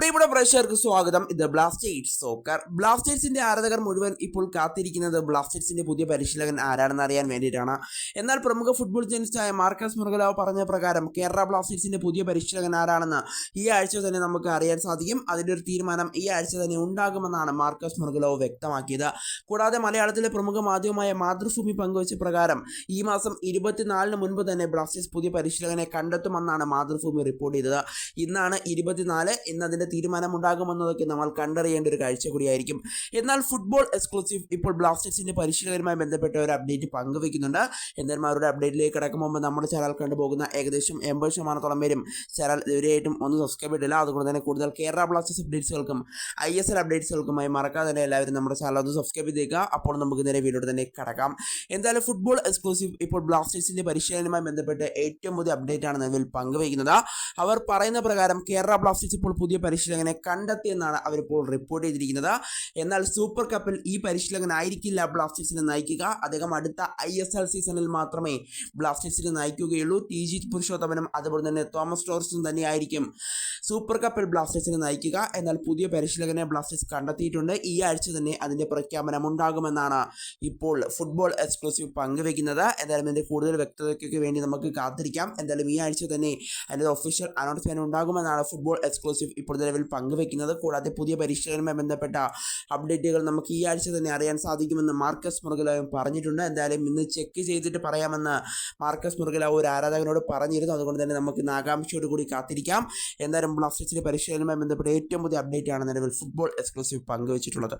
പ്രിയപ്പെട്ട പ്രേക്ഷകർക്ക് സ്വാഗതം. ഇത് ബ്ലാസ്റ്റേഴ്സ് സോക്കർ ബ്ലാസ്റ്റേഴ്സിന്റെ ആരാധകർ മുഴുവൻ ഇപ്പോൾ കാത്തിരിക്കുന്നത് ബ്ലാസ്റ്റേഴ്സിന്റെ പുതിയ പരിശീലകൻ ആരാണെന്ന് അറിയാൻ വേണ്ടിയിട്ടാണ്. എന്നാൽ പ്രമുഖ ഫുട്ബോൾ ജേർണലിസ്റ്റായ മാർക്കസ് മുറുകലാവ് പറഞ്ഞ പ്രകാരം കേരള ബ്ലാസ്റ്റേഴ്സിന്റെ പുതിയ പരിശീലകൻ ആരാണെന്ന് ഈ ആഴ്ച തന്നെ നമുക്ക് അറിയാൻ സാധിക്കും. അതിന്റെ ഒരു തീരുമാനം ഈ ആഴ്ച തന്നെ ഉണ്ടാകുമെന്നാണ് മാർക്കസ് മുറുകലാവ് വ്യക്തമാക്കിയത്. കൂടാതെ മലയാളത്തിലെ പ്രമുഖ മാധ്യമമായ മാതൃഭൂമി പങ്കുവച്ച പ്രകാരം ഈ മാസം ഇരുപത്തിനാലിന് മുൻപ് തന്നെ ബ്ലാസ്റ്റേഴ്സ് പുതിയ പരിശീലകനെ കണ്ടെത്തുമെന്നാണ് മാതൃഭൂമി റിപ്പോർട്ട് ചെയ്തത്. ഇന്നാണ് ഇരുപത്തിനാല്. ഇന്ന് അതിന്റെ തീരുമാനം നമ്മൾ കണ്ടറിയേണ്ട ഒരു കാഴ്ച കൂടിയായിരിക്കും. എന്നാൽ ഫുട്ബോൾ എക്സ്ക്ലൂസീവ് ഇപ്പോൾ ബ്ലാസ്റ്റേഴ്സിന്റെ പരിശീലകരുമായി ബന്ധപ്പെട്ട ഒരു അപ്ഡേറ്റ് പങ്കുവെക്കുന്നുണ്ട് എന്തായാലും അവരുടെ അപ്ഡേറ്റിലേക്ക് കിടക്കും മുമ്പ് നമ്മുടെ ചാനൽ കണ്ടുപോകുന്ന ഏകദേശം എൺപത് ശതമാനത്തോളം പേരും ചാനൽ ഇവരെയായിട്ടും ഒന്ന് സബ്സ്ക്രൈബ് ചെയ്തില്ല അതുകൊണ്ട് തന്നെ കൂടുതൽ കേരള ബ്ലാസ്റ്റേഴ്സ് അപ്ഡേറ്റ്സുകൾക്കും ഐ എസ് എൽ അപ്ഡേറ്റ്സുകൾക്കുമായി മറക്കാതെ തന്നെ എല്ലാവരും നമ്മുടെ ചാനൽ ഒന്ന് സബ്സ്ക്രൈബ് ചെയ്തേക്കുക. അപ്പോൾ നമുക്ക് നേരെ വീഡിയോ തന്നെ കടക്കാം. എന്തായാലും ഫുട്ബോൾ എക്സ്ക്ലൂസീവ് ഇപ്പോൾ ബ്ലാസ്റ്റേഴ്സിന്റെ പരിശീലനവുമായി ബന്ധപ്പെട്ട് ഏറ്റവും പുതിയ അപ്ഡേറ്റ് ആണ് നിലവിൽ പങ്കുവയ്ക്കുന്നത്. അവർ പറയുന്ന പ്രകാരം കേരള ബ്ലാസ്റ്റേഴ്സ് ഇപ്പോൾ പുതിയ പരിശീലകനെ കണ്ടെത്തിയെന്നാണ് അവരിപ്പോൾ റിപ്പോർട്ട് ചെയ്തിരിക്കുന്നത്. എന്നാൽ സൂപ്പർ കപ്പിൽ ഈ പരിശീലകനായിരിക്കില്ല ബ്ലാസ്റ്റേഴ്സിനെ നയിക്കുക. അദ്ദേഹം അടുത്ത ഐ എസ് എൽ സീസണിൽ മാത്രമേ ബ്ലാസ്റ്റേഴ്സിനെ നയിക്കുകയുള്ളൂ. ടി ജി പുരുഷോത്തമനും അതുപോലെ തന്നെ തോമസ് ടോർസും തന്നെയായിരിക്കും സൂപ്പർ കപ്പിൽ ബ്ലാസ്റ്റേഴ്സിനെ നയിക്കുക. എന്നാൽ പുതിയ പരിശീലകനെ ബ്ലാസ്റ്റേഴ്സ് കണ്ടെത്തിയിട്ടുണ്ട്. ഈ ആഴ്ച തന്നെ അതിന്റെ പ്രഖ്യാപനം ഉണ്ടാകുമെന്നാണ് ഇപ്പോൾ ഫുട്ബോൾ എക്സ്ക്ലൂസീവ് പങ്കുവെക്കുന്നത്. എന്തായാലും അതിന്റെ കൂടുതൽ വ്യക്തതയ്ക്കൊക്കെ വേണ്ടി നമുക്ക് കാത്തിരിക്കാം. എന്തായാലും ഈ ആഴ്ച തന്നെ അതിന്റെ ഒഫീഷ്യൽ അനൗൺസ്മെന്റ് ഉണ്ടാകുമെന്നാണ് ഫുട്ബോൾ എക്സ്ക്ലൂസീവ് ഇപ്പോൾ നിലവിൽ പങ്കുവെക്കുന്നത്. കൂടാതെ പുതിയ പരിശീലനവുമായി ബന്ധപ്പെട്ട അപ്ഡേറ്റുകൾ നമുക്ക് ഈ ആഴ്ച തന്നെ അറിയാൻ സാധിക്കുമെന്ന് മാർക്കസ് മുറുകലാവും പറഞ്ഞിട്ടുണ്ട്. എന്തായാലും ഇന്ന് ചെക്ക് ചെയ്തിട്ട് പറയാമെന്ന് മാർക്കസ് മുറുകലാവ് ഒരു ആരാധകനോട് പറഞ്ഞിരുന്നു. അതുകൊണ്ട് തന്നെ നമുക്ക് ഇന്ന് ആകാംക്ഷയോട് കൂടി കാത്തിരിക്കാം. എന്തായാലും ബ്ലാസ്റ്റേഴ്സിന്റെ പരിശീലനവുമായി ബന്ധപ്പെട്ട ഏറ്റവും പുതിയ അപ്ഡേറ്റ് ആണ് നിലവിൽ ഫുട്ബോൾ എക്സ്ക്ലൂസീവ് പങ്കുവച്ചിട്ടുള്ളത്.